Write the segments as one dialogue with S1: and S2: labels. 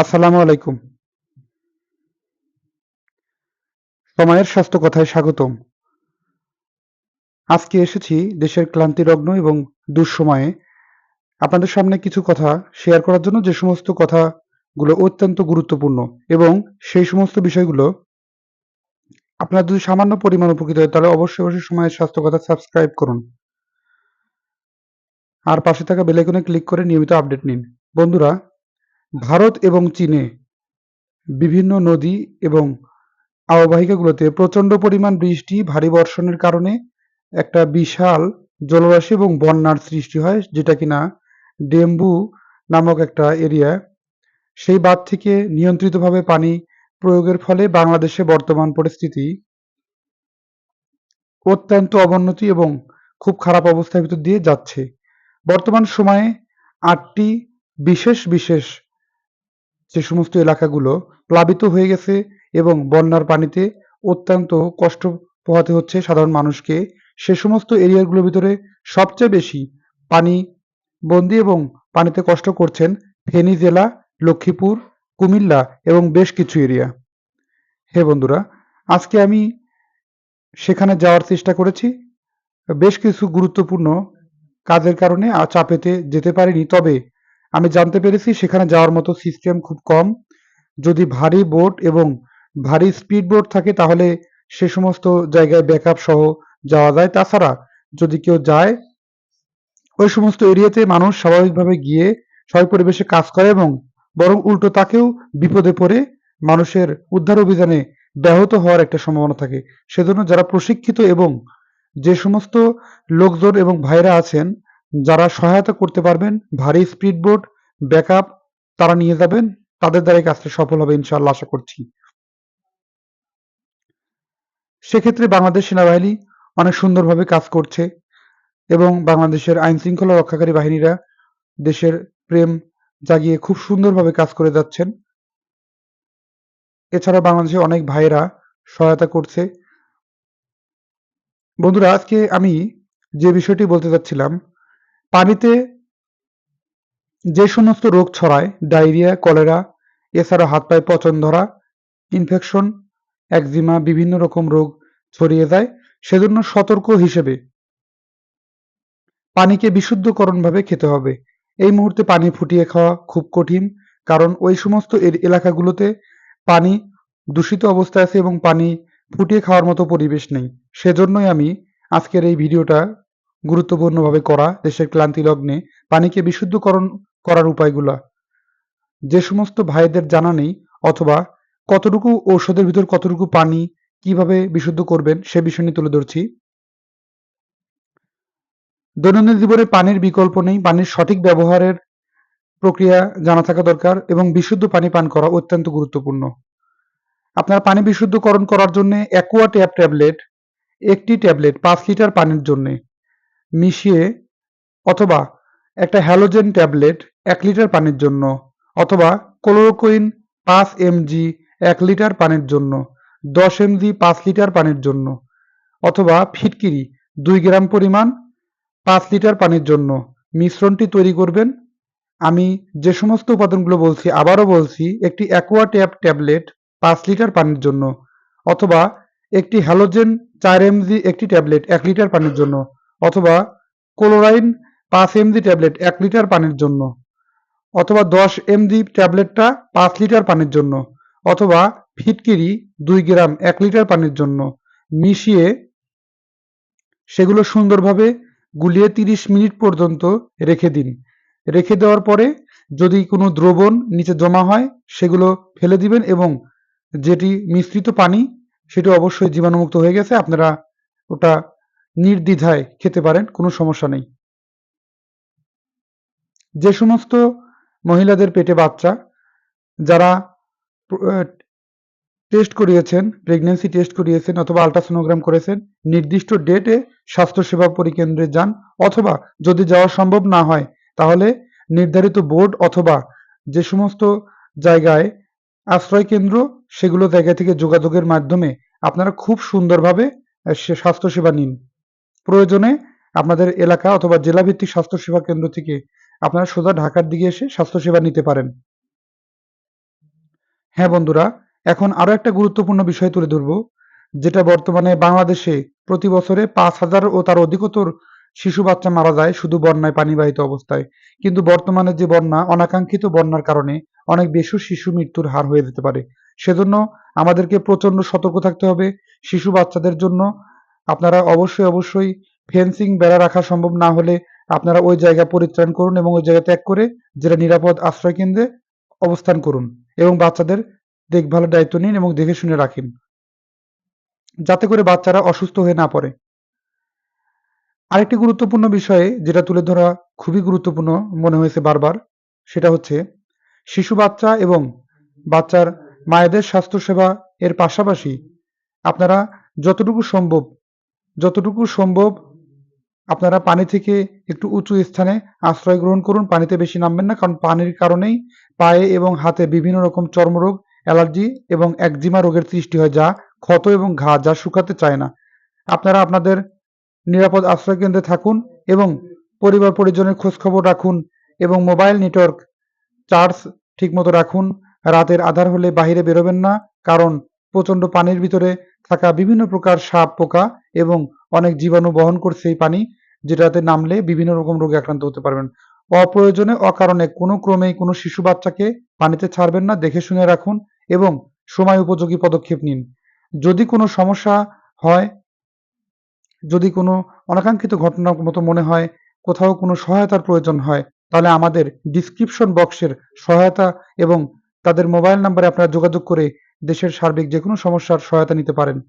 S1: আসসালামু আলাইকুম। সময়ের স্বাস্থ্য কথায় স্বাগতম। আজকে এসেছি দেশের ক্লান্তিরগ্ন এবং দুঃসময়ে আপনাদের সামনে কিছু কথা শেয়ার করার জন্য যে সমস্ত কথাগুলো অত্যন্ত গুরুত্বপূর্ণ এবং সেই সমস্ত বিষয়গুলো আপনার যদি সামান্য পরিমাণ উপকৃত হয় তাহলে অবশ্যই অবশ্যই সময়ের স্বাস্থ্য কথা সাবস্ক্রাইব করুন। আর পাশে থাকা বেলাইকনে ক্লিক করে নিয়মিত আপডেট নিন। বন্ধুরা ভারত এবং চীনে বিভিন্ন নদী এবং অববাহিকাগুলোতে প্রচণ্ড পরিমাণ বৃষ্টি, ভারী বর্ষণের কারণে একটা বিশাল জলরাশি এবং বন্যার সৃষ্টি হয়, যেটা কিনা ডেম্বু নামক একটা এরিয়া সেই বাঁধ থেকে নিয়ন্ত্রিতভাবে পানি প্রয়োগের ফলে বাংলাদেশে বর্তমান পরিস্থিতি অত্যন্ত অবনতি এবং খুব খারাপ অবস্থার ভিতর দিয়ে যাচ্ছে। বর্তমান সময়ে আটটি বিশেষ বিশেষ যে সমস্ত এলাকাগুলো প্লাবিত হয়ে গেছে এবং বন্যার পানিতে অত্যন্ত কষ্ট পোহাতে হচ্ছে সাধারণ মানুষকে। সে সমস্ত এরিয়াগুলোর ভিতরে সবচেয়ে বেশি পানি বন্দি এবং পানিতে কষ্ট করছেন ফেনী জেলা, লক্ষ্মীপুর, কুমিল্লা এবং বেশ কিছু এরিয়া। হে বন্ধুরা, আজকে আমি সেখানে যাওয়ার চেষ্টা করেছি। বেশ কিছু গুরুত্বপূর্ণ কাজের কারণে চাপেতে যেতে পারিনি, তবে আমি জানতে পেরেছি সেখানে যাওয়ার মতো সিস্টেম খুব কম। যদি ভারী বোট এবং ভারী স্পিড বোট থাকে, তাহলে সে সমস্ত জায়গায় ব্যাকআপ সহ যাওয়া যায়। তাছাড়া যদি কেউ যায়, ওই সমস্ত এরিয়াতে মানুষ স্বাভাবিকভাবে গিয়ে সবাই পরিবেশে কাজ করে এবং বরং উল্টো তাকেও বিপদে পড়ে মানুষের উদ্ধার অভিযানে ব্যাহত হওয়ার একটা সম্ভাবনা থাকে। সেজন্য যারা প্রশিক্ষিত এবং যে সমস্ত লোকজন এবং ভাইরা আছেন যারা সহায়তা করতে পারবেন, ভারী স্পিড বোট ব্যাকআপ তারা নিয়ে যাবেন, তাদের দ্বারা কাজটা সফল হবে ইনশাআল্লাহ আশা করছি। সেক্ষেত্রে বাংলাদেশ সেনাবাহিনী অনেক সুন্দরভাবে কাজ করছে এবং বাংলাদেশের আইন শৃঙ্খলা রক্ষাকারী বাহিনীরা দেশের প্রেম জাগিয়ে খুব সুন্দরভাবে কাজ করে যাচ্ছেন। এছাড়া বাংলাদেশে অনেক ভাইয়েরা সহায়তা করছে। বন্ধুরা, আজকে আমি যে বিষয়টি বলতে চাচ্ছিলাম পানিতে যে সমস্ত রোগ ছড়ায়, ডায়রিয়া, কলেরা, এছাড়া হাত পায়ে পচন ধরা ইনফেকশন একজিমা বিভিন্ন রকম রোগ ছড়িয়ে যায়, সেজন্য সতর্ক হিসেবে পানিকে বিশুদ্ধকরণভাবে খেতে হবে। এই মুহূর্তে পানি ফুটিয়ে খাওয়া খুব কঠিন, কারণ ওই সমস্ত এলাকাগুলোতে পানি দূষিত অবস্থায় আছে এবং পানি ফুটিয়ে খাওয়ার মতো পরিবেশ নেই। সেজন্যই আমি আজকের এই ভিডিওটা গুরুত্বপূর্ণভাবে করা দেশের ক্লান্তি লগ্নে পানিকে বিশুদ্ধকরণ করার উপায়গুলা। যে সমস্ত ভাইদের জানা নেই অথবা কতটুকু ঔষধের ভিতর কতটুকু পানি কীভাবে বিশুদ্ধ করবেন সে বিষয় নিয়ে তুলে ধরছি। দৈনন্দিন জীবনে পানির বিকল্প নেই, পানির সঠিক ব্যবহারের প্রক্রিয়া জানা থাকা দরকার এবং বিশুদ্ধ পানি পান করা অত্যন্ত গুরুত্বপূর্ণ। আপনার পানি বিশুদ্ধকরণ করার জন্য অ্যাকোয়া ট্যাব ট্যাবলেট একটি ট্যাবলেট পাঁচ লিটার পানির জন্য। মিশিয়ে অথবা একটা হ্যালোজেন ট্যাবলেট এক লিটার পানির জন্য অথবা ক্লোরোকুইন পাঁচ এমজি এক লিটার পানির জন্য, দশ এমজি পাঁচ লিটার পানির জন্য অথবা ফিটকিরি দুই গ্রাম পরিমাণ পাঁচ লিটার পানির জন্য মিশ্রণটি তৈরি করবেন। আমি যে সমস্ত উপাদানগুলো বলছি আবারও বলছি, একটি অ্যাকোয়া ট্যাব ট্যাবলেট পাঁচ লিটার পানির জন্য অথবা একটি হ্যালোজেন চার এমজি একটি ট্যাবলেট এক লিটার পানির জন্য অথবা ক্লোরাইন পাঁচ এমজি ট্যাবলেট এক লিটার পানির জন্য, অথবা দশ এমজি ট্যাবলেটটা পাঁচ লিটার পানির জন্য, অথবা ফিটকিরি দুই গ্রাম এক লিটার পানির জন্য মিশিয়ে সেগুলো সুন্দরভাবে গুলিয়ে তিরিশ মিনিট পর্যন্ত রেখে দিন। রেখে দেওয়ার পরে যদি কোনো দ্রবণ নিচে জমা হয়, সেগুলো ফেলে দিবেন এবং যেটি মিশ্রিত পানি, সেটি অবশ্যই জীবাণুমুক্ত হয়ে গেছে, আপনারা ওটা নির্দ্বিধায় খেতে পারেন, কোনো সমস্যা নেই। যে সমস্ত মহিলাদের পেটে বাচ্চা, যারা টেস্ট করিয়েছেন প্রেগনেন্সি টেস্ট করিয়েছেন অথবা আলট্রাসোনোগ্রাম করেছেন, নির্দিষ্ট ডেটে স্বাস্থ্যসেবা পরিকেন্দ্রে যান অথবা যদি যাওয়া সম্ভব না হয়, তাহলে নির্ধারিত বোর্ড অথবা যে সমস্ত জায়গায় আশ্রয় কেন্দ্র, সেগুলো জায়গা থেকে যোগাযোগের মাধ্যমে আপনারা খুব সুন্দরভাবে স্বাস্থ্যসেবা নিন। প্রয়োজনে আপনাদের এলাকা অথবা জেলাভিত্তিক স্বাস্থ্যসেবা কেন্দ্র থেকে আপনারা সোজা ঢাকার দিকে এসে স্বাস্থ্যসেবা নিতে পারেন। হ্যাঁ বন্ধুরা, এখন আরও একটা গুরুত্বপূর্ণ বিষয় তুলে ধরব, যেটা বর্তমানে বাংলাদেশে প্রতি বছরে পাঁচ হাজার ও তার অধিকতর শিশু বাচ্চা মারা যায় শুধু বন্যায় পানিবাহিত অবস্থায়। কিন্তু বর্তমানে যে বন্যা, অনাকাঙ্ক্ষিত বন্যার কারণে অনেক বেশি শিশু মৃত্যুর হার হয়ে যেতে পারে। সেজন্য আমাদেরকে প্রচণ্ড সতর্ক থাকতে হবে, শিশু বাচ্চাদের জন্য আপনারা অবশ্যই অবশ্যই ফেন্সিং বেড়া রাখা সম্ভব না হলে আপনারা ওই জায়গা পরিত্রাণ করুন এবং ওই জায়গা ত্যাগ করে যেটা নিরাপদ আশ্রয় কেন্দ্রে অবস্থান করুন এবং বাচ্চাদের দেখভালের দায়িত্ব নিন এবং দেখে শুনে রাখেন। যাতে করে বাচ্চারা অসুস্থ হয়ে না পড়ে। আরেকটি গুরুত্বপূর্ণ বিষয়ে যেটা তুলে ধরা খুবই গুরুত্বপূর্ণ মনে হয়েছে বারবার, সেটা হচ্ছে শিশু বাচ্চা এবং বাচ্চার মায়েদের স্বাস্থ্যসেবা এর পাশাপাশি আপনারা যতটুকু সম্ভব যতটুকু সম্ভব আপনারা পানি থেকে একটু উঁচু স্থানে আশ্রয় গ্রহণ করুন। পানিতে বেশি নামবেন না, কারণ পানির কারণেই পায়ে এবং হাতে বিভিন্ন রকম চর্মরোগ, অ্যালার্জি এবং একজিমা রোগের সৃষ্টি হয়, যা ক্ষত এবং ঘা, যা শুকাতে চায় না। আপনারা আপনাদের নিরাপদ আশ্রয় কেন্দ্রে থাকুন এবং পরিবার পরিজনের খোঁজখবর রাখুন এবং মোবাইল নেটওয়ার্ক চার্জ ঠিকমতো রাখুন। রাতের আধার হলে বাইরে বেরোবেন না, কারণ প্রচণ্ড পানির ভিতরে থাকা বিভিন্ন প্রকার সাপ, পোকা এবং অনেক জীবাণু বহন করছে এই পানি, যেটাতে নামলে বিভিন্ন রকম রোগে আক্রান্ত হতে পারবেন। অপ্রয়োজনে, অকারণে কোনো ক্রমেই কোনো শিশু বাচ্চাকে পানিতে ছাড়বেন না, দেখে শুনে রাখুন এবং সময় উপযোগী পদক্ষেপ নিন। যদি কোনো সমস্যা হয়, যদি কোনো অনাকাঙ্ক্ষিত ঘটনার মতো মনে হয়, কোথাও কোনো সহায়তার প্রয়োজন হয়, তাহলে আমাদের ডিসক্রিপশন বক্সের সহায়তা এবং তাদের মোবাইল নাম্বারে আপনারা যোগাযোগ করে দেশের সার্বিক যে কোনো সমস্যার সহায়তা নিতে পারেন।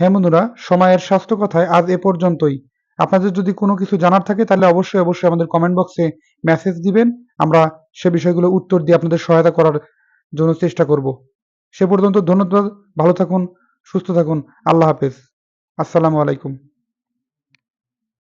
S1: হ্যাঁ বন্ধুরা, সময়ের স্বাস্থ্য কথায় আজ এ পর্যন্তই। আপনাদের যদি কোনো কিছু জানার থাকে তাহলে অবশ্যই অবশ্যই আমাদের কমেন্ট বক্সে মেসেজ দিবেন। আমরা সে বিষয়গুলো উত্তর দিয়ে আপনাদের সহায়তা করার জন্য চেষ্টা করব। সে পর্যন্ত ধন্যবাদ, ভালো থাকুন, সুস্থ থাকুন, আল্লাহ হাফেজ। আসসালামু আলাইকুম।